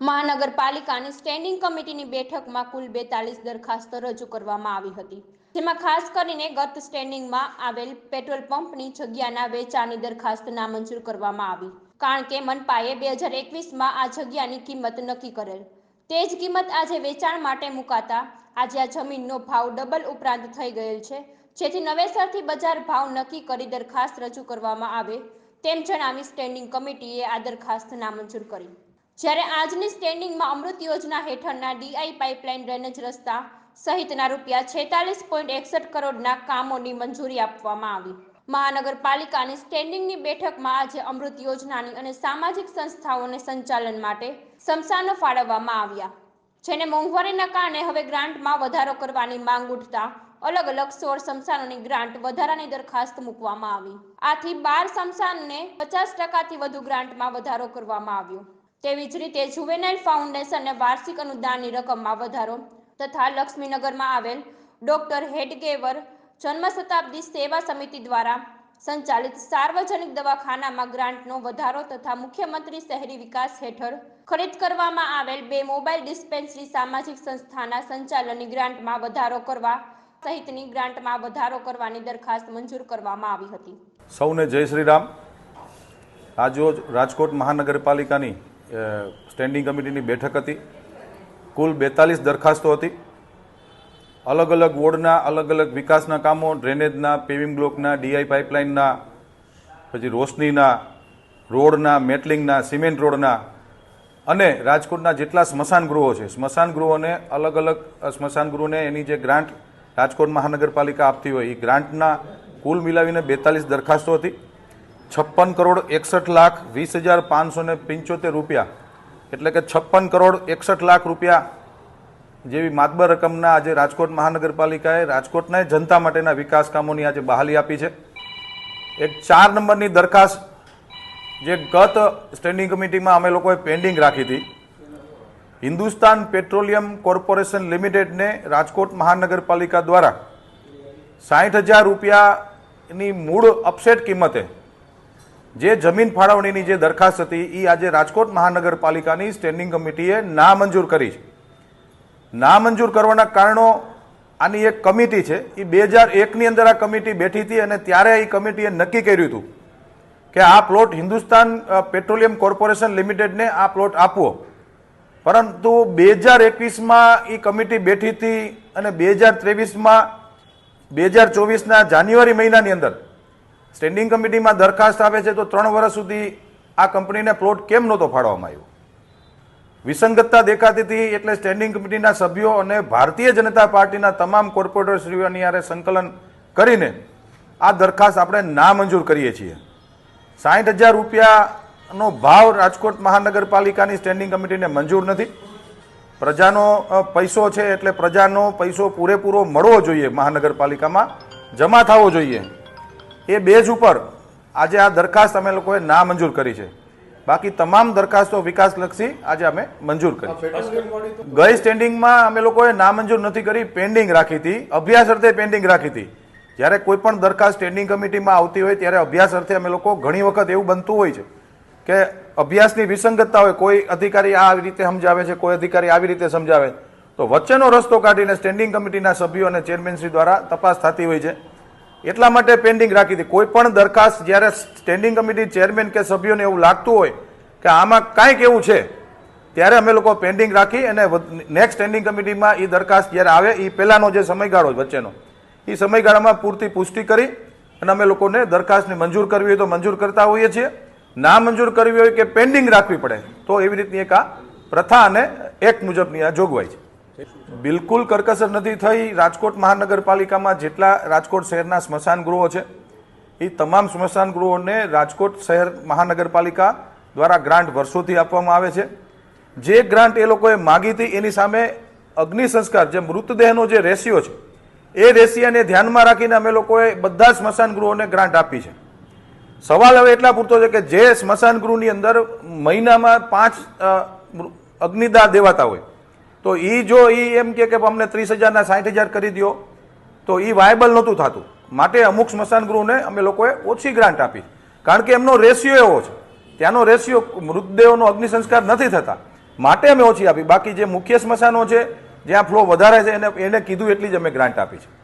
મહાનગરપાલિકાની સ્ટેન્ડિંગ કમિટીની બેઠકમાં કુલ બેતાલીસ દરખાસ્તો રજૂ કરવામાં આવી હતી. જેમાં ખાસ કરીને ગત સ્ટેન્ડિંગમાં આવેલ પેટ્રોલ પંપની જગ્યાના વેચાણની દરખાસ્ત નામંજૂર કરવામાં આવી. કારણ કે મનપાએ બે હજાર એકવીસમાં આ જગ્યાની કિંમત નક્કી કરેલ. તે જ કિંમત આજે વેચાણ માટે મુકાતા આજે આ જમીનનો ભાવ ડબલ ઉપરાંત થઈ ગયેલ છે. જેથી નવેસરથી બજાર ભાવ નક્કી કરી દરખાસ્ત રજૂ કરવામાં આવે તેમ જણાવી સ્ટેન્ડિંગ કમિટીએ આ દરખાસ્ત નામંજૂર કરી. જ્યારે આજની સ્ટેન્ડિંગમાં અમૃત યોજના હેઠળના ડીઆઈ પાઇપલાઇન ડ્રેનેજ રસ્તા સહિતના રૂપિયા છેતાલીસ પોઈન્ટ એકસઠ કરોડના કામોની મંજૂરી આપવામાં આવી. મહાનગરપાલિકાની સ્ટેન્ડિંગની બેઠકમાં આજે અમૃત યોજનાની અને સામાજિક સંસ્થાઓને સંચાલન માટે સમસાનો ફાળવવામાં આવ્યા. જેને મોંઘવારીના કારણે હવે ગ્રાન્ટમાં વધારો કરવાની માંગ ઉઠતા અલગ અલગ સોળ સમસાનોની ગ્રાન્ટ વધારાની દરખાસ્ત મૂકવામાં આવી. આથી બાર સમસાનને પચાસ ટકાથી વધુ ગ્રાન્ટમાં વધારો કરવામાં આવ્યો. તેવી જ રીતે જુવેનાઇલ ફાઉન્ડેશનને વાર્ષિક અનુદાનની રકમમાં વધારો તથા લક્ષ્મીનગરમાં આવેલ ડોક્ટર હેડગેવર જન્મ શતાબ્દી સેવા સમિતિ દ્વારા સંચાલિત સાર્વજનિક દવાખાનામાં ગ્રાન્ટનો વધારો તથા મુખ્યમંત્રી શહેરી વિકાસ હેઠળ ખરીદ કરવામાં આવેલ બે મોબાઈલ ડિસ્પેન્સરી સામાજિક સંસ્થાના સંચાલનની ગ્રાન્ટમાં વધારો કરવા સહિતની ગ્રાન્ટમાં વધારો કરવાની દરખાસ્ત મંજૂર કરવામાં આવી હતી. સૌને જય શ્રી રામ. આજરોજ રાજકોટ મહાનગરપાલિકાની સ્ટેન્ડિંગ કમિટીની બેઠક હતી. કુલ બેતાલીસ દરખાસ્તો હતી. અલગ અલગ વોર્ડના, અલગ અલગ વિકાસના કામો, ડ્રેનેજના પેવિંગ બ્લોકના ડીઆઈ પાઇપલાઇનના પછી રોશનીના, રોડના, મેટલિંગના, સિમેન્ટ રોડના અને રાજકોટના જેટલા સ્મશાન ગૃહો છે. સ્મશાન ગૃહોને અલગ અલગ સ્મશાન ગૃહોને એની જે ગ્રાન્ટ રાજકોટ મહાનગરપાલિકા આપતી હોય, એ ગ્રાન્ટના કુલ મિલાવીને બેતાલીસ દરખાસ્તો હતી. છપ્પન કરોડ એકસઠ લાખ વીસ હજાર પાંચસો ને પંચોતેર રૂપિયા. એટલે કે છપ્પન કરોડ એકસઠ લાખ રૂપિયા જેવી માતબર રકમના આજે રાજકોટ મહાનગરપાલિકાએ રાજકોટના જનતા માટેના વિકાસ કામોની આજે બહાલી આપી છે. એક ચાર નંબરની દરખાસ્ત જે ગત સ્ટેન્ડિંગ કમિટીમાં અમે લોકોએ પેન્ડિંગ રાખી હતી. હિન્દુસ્તાન પેટ્રોલિયમ કોર્પોરેશન લિમિટેડને રાજકોટ મહાનગરપાલિકા દ્વારા સાઠ હજાર રૂપિયાની મૂળ અપસેટ કિંમતે જે જમીન ફાળવણીની જે દરખાસ્ત હતી એ આજે રાજકોટ મહાનગરપાલિકાની સ્ટેન્ડિંગ કમિટીએ નામંજૂર કરી છે. નામંજૂર કરવાના કારણો આની એક કમિટી છે. એ બે હજાર એકની અંદર આ કમિટી બેઠી હતી અને ત્યારે એ કમિટીએ નક્કી કર્યું હતું કે આ પ્લોટ હિન્દુસ્તાન પેટ્રોલિયમ કોર્પોરેશન લિમિટેડને આ પ્લોટ આપવો. પરંતુ બે હજાર એકવીસમાં એ કમિટી બેઠી હતી અને બે હજાર ત્રેવીસમાં, બે હજાર ચોવીસના જાન્યુઆરી મહિનાની અંદર સ્ટેન્ડિંગ કમિટીમાં દરખાસ્ત આવે છે તો ત્રણ વર્ષ સુધી આ કંપનીને પ્લોટ કેમ નહોતો ફાળવવામાં આવ્યો? વિસંગતતા દેખાતી હતી એટલે સ્ટેન્ડિંગ કમિટીના સભ્યો અને ભારતીય જનતા પાર્ટીના તમામ કોર્પોરેટરશ્રીઓની યારે સંકલન કરીને આ દરખાસ્ત આપણે નામંજૂર કરીએ છીએ. સાઠ હજાર રૂપિયાનો ભાવ રાજકોટ મહાનગરપાલિકાની સ્ટેન્ડિંગ કમિટીને મંજૂર નથી. પ્રજાનો પૈસો છે એટલે પ્રજાનો પૈસો પૂરેપૂરો મળવો જોઈએ મહાનગરપાલિકામાં, જમા થવો જોઈએ. એ બેઝ ઉપર આજે આ દરખાસ્ત અમે લોકોએ ના મંજૂર કરી છે. બાકી તમામ દરખાસ્તો વિકાસલક્ષી આજે અમે મંજૂર કરી ગઈ સ્ટેન્ડિંગમાં અમે લોકોએ નામંજૂર નથી કરી પેન્ડિંગ રાખી હતી. અભ્યાસ અર્થે પેન્ડિંગ રાખી હતી. જ્યારે કોઈ પણ દરખાસ્ત સ્ટેન્ડિંગ કમિટીમાં આવતી હોય ત્યારે અભ્યાસ અર્થે અમે લોકો ઘણી વખત એવું બનતું હોય છે કે અભ્યાસની વિસંગતતા હોય, કોઈ અધિકારી આ રીતે સમજાવે છે, કોઈ અધિકારી આવી રીતે સમજાવે. તો વચ્ચેનો રસ્તો કાઢીને સ્ટેન્ડિંગ કમિટીના સભ્યો અને ચેરમેનશ્રી દ્વારા તપાસ થતી હોય છે. એટલા માટે પેન્ડિંગ રાખી હતી. કોઈ પણ દરખાસ્ત જ્યારે સ્ટેન્ડિંગ કમિટી ચેરમેન કે સભ્યોને એવું લાગતું હોય કે આમાં કાંઈક એવું છે, ત્યારે અમે લોકો પેન્ડિંગ રાખી અને નેક્સ્ટ સ્ટેન્ડિંગ કમિટીમાં એ દરખાસ્ત જ્યારે આવે એ પહેલાંનો જે સમયગાળો વચ્ચેનો એ સમયગાળામાં પૂરતી પુષ્ટિ કરી અને અમે લોકોને દરખાસ્તને મંજૂર કરવી હોય તો મંજૂર કરતા હોઈએ છીએ. ના મંજૂર કરવી હોય કે પેન્ડિંગ રાખવી પડે, તો એવી રીતની એક આ પ્રથા અને એક મુજબની આ જોગવાઈ છે. બિલકુલ કરકસર નથી થઈ રાજકોટ મહાનગરપાલિકામાં જેટલા રાજકોટ શહેરના સ્મશાન ગૃહો છે, એ તમામ સ્મશાન ગૃહોને રાજકોટ શહેર મહાનગરપાલિકા દ્વારા ગ્રાન્ટ વર્ષોથી આપવામાં આવે છે. જે ગ્રાન્ટ એ લોકોએ માગી હતી, એની સામે અગ્નિ સંસ્કાર, જે મૃતદેહનો જે રેશિયો છે, એ રેશિયાને ધ્યાનમાં રાખીને અમે લોકોએ બધા સ્મશાન ગૃહોને ગ્રાન્ટ આપી છે. સવાલ હવે એટલા પૂરતો છે કે જે સ્મશાન ગૃહની અંદર મહિનામાં પાંચ અગ્નિદાહ દેવાતા હોય તો એ જો એ એમ કે અમને ત્રીસ હજારના સાઠ હજાર કરી દો તો એ વાયબલ નહોતું થતું. માટે અમુક સ્મશાન ગૃહને અમે લોકોએ ઓછી ગ્રાન્ટ આપી. કારણ કે એમનો રેશિયો એવો છે. ત્યાંનો રેશિયો મૃતદેહોનો અગ્નિ સંસ્કાર નથી થતા. માટે અમે ઓછી આપી. બાકી જે મુખ્ય સ્મશાનો છે, જ્યાં ફ્લો વધારે છે, એને એને કીધું એટલી જ અમે ગ્રાન્ટ આપી છે.